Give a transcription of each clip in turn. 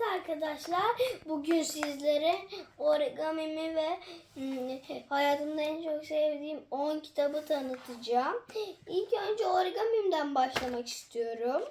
Evet arkadaşlar bugün sizlere origamimi ve hmm, hayatımda en çok sevdiğim 10 kitabı tanıtacağım. İlk önce origamimden başlamak istiyorum.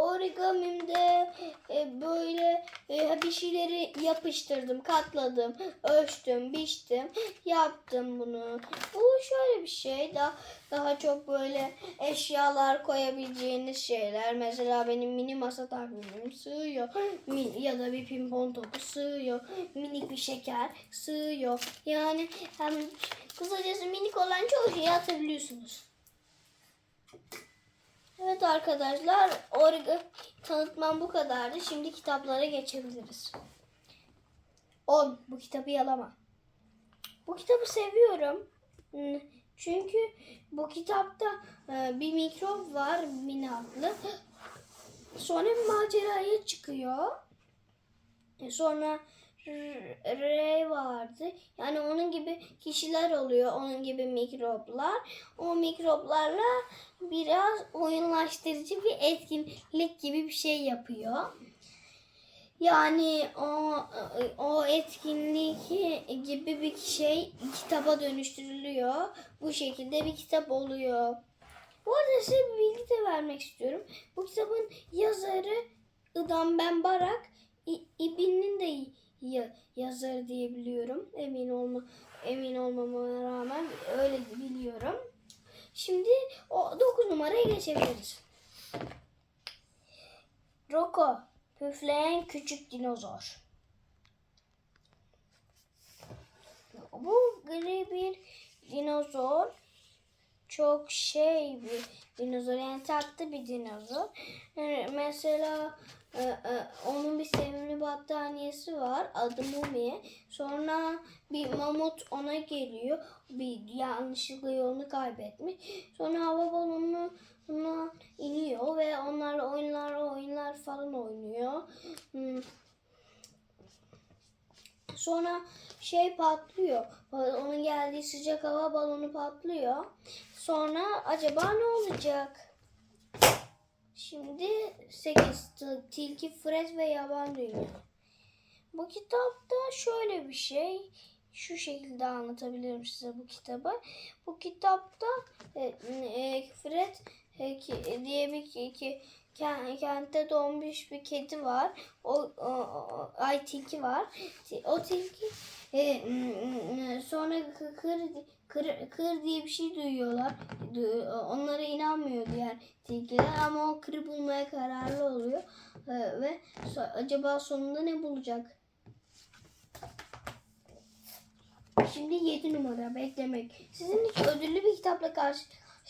Origamimde e, böyle e, bir şeyleri yapıştırdım, katladım, ölçtüm, biçtim, yaptım bunu. Bu şöyle bir şey. Daha, daha çok böyle eşyalar koyabileceğiniz şeyler. Mesela benim mini masa takvimim sığıyor. Min- ya da bir pimpon topu sığıyor. Minik bir şeker sığıyor. Yani hem kısacası minik olan çoğu şeyi hatırlıyorsunuz. Evet arkadaşlar, orga tanıtmam bu kadardı. Şimdi kitaplara geçebiliriz. 10. Bu kitabı yalama. Bu kitabı seviyorum. Hmm, Çünkü bu kitapta e, bir mikrop var Mini adlı. Sonra bir maceraya çıkıyor. E, Sonra R- vardı. Yani onun gibi kişiler oluyor. Onun gibi mikroplar. O mikroplarla biraz oyunlaştırıcı bir etkinlik gibi bir şey yapıyor. Yani o o etkinlik gibi bir şey kitaba dönüştürülüyor. Bu şekilde bir kitap oluyor. Bu arada size bir bilgi de vermek istiyorum. Bu kitabın yazarı İdam Ben Barak, İbin'in de ya- yazarı diye biliyorum. Emin olma emin olmama rağmen öyle biliyorum. Şimdi o 9 numaraya geçebiliriz. Roko, püfleyen küçük dinozor. Bu gri bir dinozor. Çok şey bir dinozor. Yani tatlı bir dinozor. Yani mesela e, e, onun bir sevimli battaniyesi var. Adı Mumi. Sonra bir mamut ona geliyor. Bir yanlışlıkla yolunu kaybetmiş. Sonra hava balonuna iniyor ve onlarla oyunlar oyunlar falan oynuyor. Hmm. Sonra şey patlıyor. Onun geldiği sıcak hava balonu patlıyor. Sonra acaba ne olacak? Şimdi 8 Tilki Fred ve Yaban Dünya. Bu kitapta şöyle bir şey. Şu şekilde anlatabilirim size bu kitabı. Bu kitapta e, e, Fred ki- diye bir ki, ki- ken- kentte doğmuş bir kedi var. O, o, o- ay tilki var. O tilki e, m- sonra kı- kır, kır, kır diye bir şey duyuyorlar. Du- Onlara inanmıyor diğer tilkiler ama o kırı bulmaya kararlı oluyor. E, ve so- acaba sonunda ne bulacak? Şimdi 7 numara beklemek. Sizin hiç ödüllü bir kitapla karşı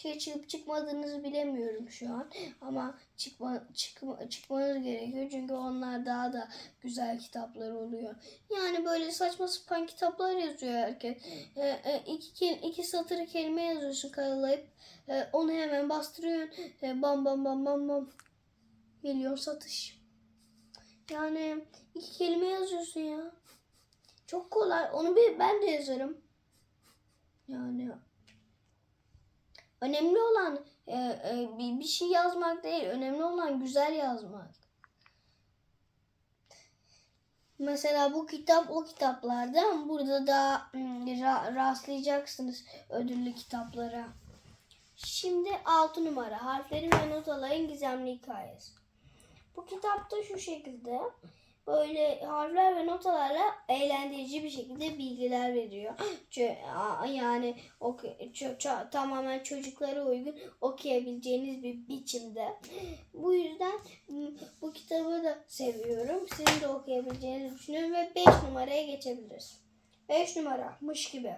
şey çıkıp çıkmadığınızı bilemiyorum şu an. Ama çıkma, çıkma, çıkmanız gerekiyor. Çünkü onlar daha da güzel kitaplar oluyor. Yani böyle saçma sapan kitaplar yazıyor herkes. Ee, e, iki, iki satır kelime yazıyorsun karalayıp. e, onu hemen bastırıyorsun. E, bam bam bam bam bam. Milyon satış. Yani iki kelime yazıyorsun ya. Çok kolay. Onu bir ben de yazarım. Yani önemli olan e, e, bir, şey yazmak değil. Önemli olan güzel yazmak. Mesela bu kitap o kitaplardan. Burada da mm, ra- rastlayacaksınız ödüllü kitaplara. Şimdi 6 numara. Harflerin ve notaların gizemli hikayesi. Bu kitapta şu şekilde böyle harfler ve notalarla eğlendirici bir şekilde bilgiler veriyor. Yani tamamen çocuklara uygun okuyabileceğiniz bir biçimde. Bu yüzden m, bu kitabı da seviyorum. Sizin de okuyabileceğinizi düşünüyorum ve 5 numaraya geçebiliriz. 5 numara mış gibi.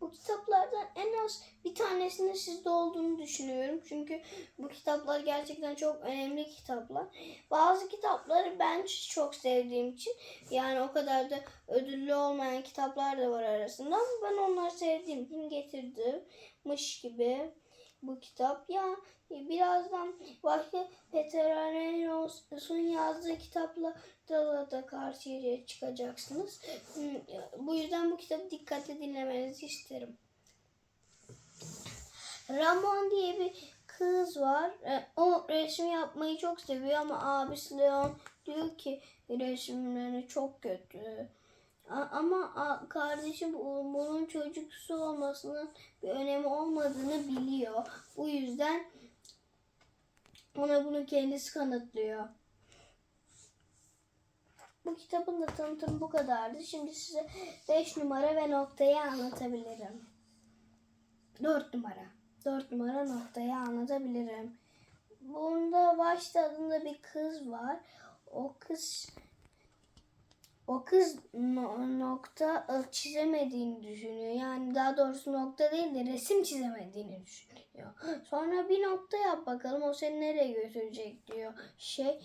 Bu kitaplardan en az bir tanesinin sizde olduğunu düşünüyorum. Çünkü bu kitaplar gerçekten çok önemli kitaplar. Bazı kitapları ben çok sevdiğim için yani o kadar da ödüllü olmayan kitaplar da var arasında ama ben onları sevdiğim için getirdim. Mış gibi bu kitap. Ya birazdan başka Peter Arenos'un yazdığı kitapla da, da karşıya çıkacaksınız. Hmm, Bu yüzden bu kitabı dikkatli dinlemenizi isterim. Ramon diye bir kız var. E, o resim yapmayı çok seviyor ama abisi Leon diyor ki resimleri çok kötü. Ama kardeşim bu- bunun çocuksu olmasının bir önemi olmadığını biliyor. Bu yüzden ona bunu kendisi kanıtlıyor. Bu kitabın da tanıtımı bu kadardı. Şimdi size 5 numara ve noktayı anlatabilirim. 4 numara. 4 numara noktayı anlatabilirim. Bunda başta adında bir kız var. O kız o kız no- nokta çizemediğini düşünüyor. Yani daha doğrusu nokta değil de resim çizemediğini düşünüyor. Sonra bir nokta yap bakalım o seni nereye götürecek diyor. Şey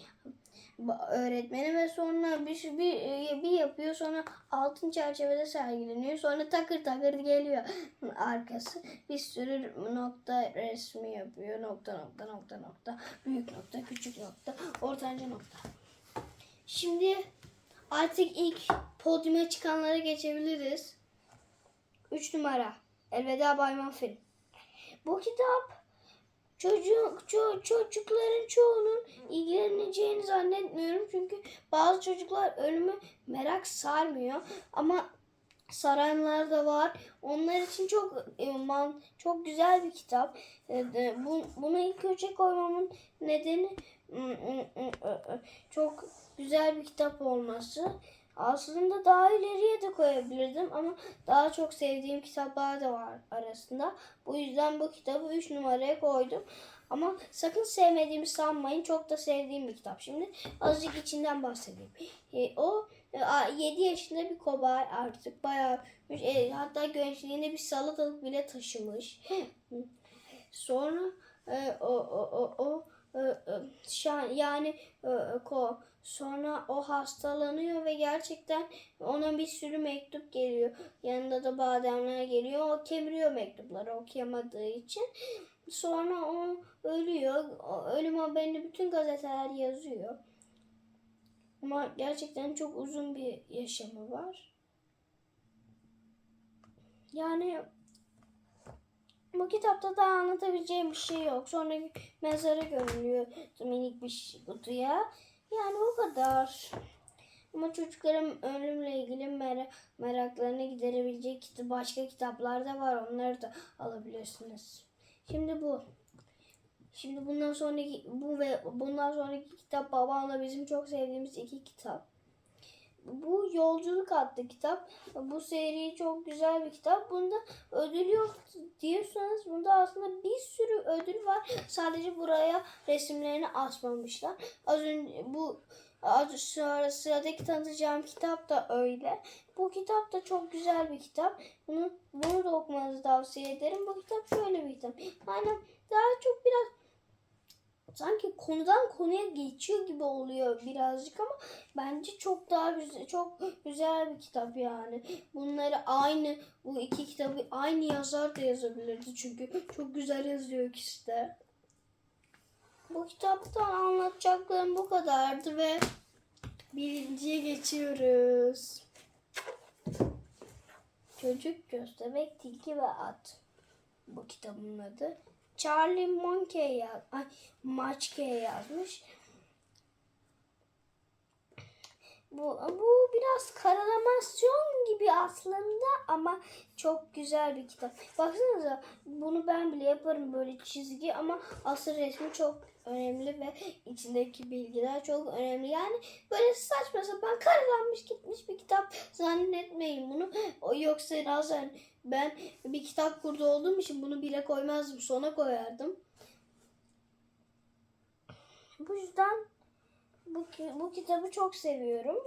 öğretmeni ve sonra bir, bir, bir yapıyor sonra altın çerçevede sergileniyor. Sonra takır takır geliyor arkası. Bir sürü nokta resmi yapıyor. Nokta nokta nokta nokta. Büyük nokta, küçük nokta, ortanca nokta. Şimdi artık ilk podyuma çıkanlara geçebiliriz. 3 numara. Elveda Bay Muffin. Bu kitap çocuk ço- çocukların çoğunun ilgileneceğini zannetmiyorum çünkü bazı çocuklar ölümü merak sarmıyor ama saranlar da var. Onlar için çok e, man, çok güzel bir kitap. E, bu, bunu ilk köşe koymamın nedeni çok güzel bir kitap olması. Aslında daha ileriye de koyabilirdim ama daha çok sevdiğim kitaplar da var arasında. Bu yüzden bu kitabı 3 numaraya koydum. Ama sakın sevmediğimi sanmayın. Çok da sevdiğim bir kitap. Şimdi azıcık içinden bahsedeyim. E, o 7 yaşında bir kobay artık bayağı e, hatta gençliğinde bir salatalık bile taşımış. Sonra e, o o o o e, e, yani e, e, ko sonra o hastalanıyor ve gerçekten ona bir sürü mektup geliyor. Yanında da bademler geliyor. O kemiriyor mektupları okuyamadığı için. Sonra o ölüyor. O ölüm haberini bütün gazeteler yazıyor. Ama gerçekten çok uzun bir yaşamı var. Yani bu kitapta da anlatabileceğim bir şey yok. Sonra mezara gömülüyor minik bir kutuya. Yani o kadar. Ama çocukların ölümle ilgili mer- meraklarını giderebilecek kitap, başka kitaplar da var. Onları da alabilirsiniz. Şimdi bu. Şimdi bundan sonraki bu ve bundan sonraki kitap babamla bizim çok sevdiğimiz iki kitap. Bu Yolculuk adlı kitap. Bu seri çok güzel bir kitap. Bunda ödül yok diyorsanız bunda aslında bir sürü ödül var. Sadece buraya resimlerini asmamışlar. Az önce bu az sonra sıradaki tanıtacağım kitap da öyle. Bu kitap da çok güzel bir kitap. Bunu bunu da okumanızı tavsiye ederim. Bu kitap şöyle bir kitap. Yani daha çok biraz sanki konudan konuya geçiyor gibi oluyor birazcık ama bence çok daha güzel çok güzel bir kitap yani. Bunları aynı bu iki kitabı aynı yazar da yazabilirdi çünkü çok güzel yazıyor ikisi de. Bu kitaptan anlatacaklarım bu kadardı ve birinciye geçiyoruz. Çocuk, köstebek, tilki ve at. Bu kitabın adı. Charlie Monkey yaz, ay, Maçke yazmış. Bu, bu biraz karalamasyon gibi aslında ama çok güzel bir kitap. Baksanıza bunu ben bile yaparım böyle çizgi ama asıl resmi çok önemli ve içindeki bilgiler çok önemli. Yani böyle saçma sapan karalanmış gitmiş bir kitap zannetmeyin bunu. O yoksa bazen ben bir kitap kurdu olduğum için bunu bile koymazdım. Sona koyardım. Bu yüzden bu, bu kitabı çok seviyorum.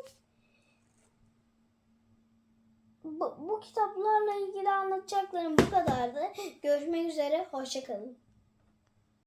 Bu, bu kitaplarla ilgili anlatacaklarım bu kadardı. Görüşmek üzere. Hoşçakalın.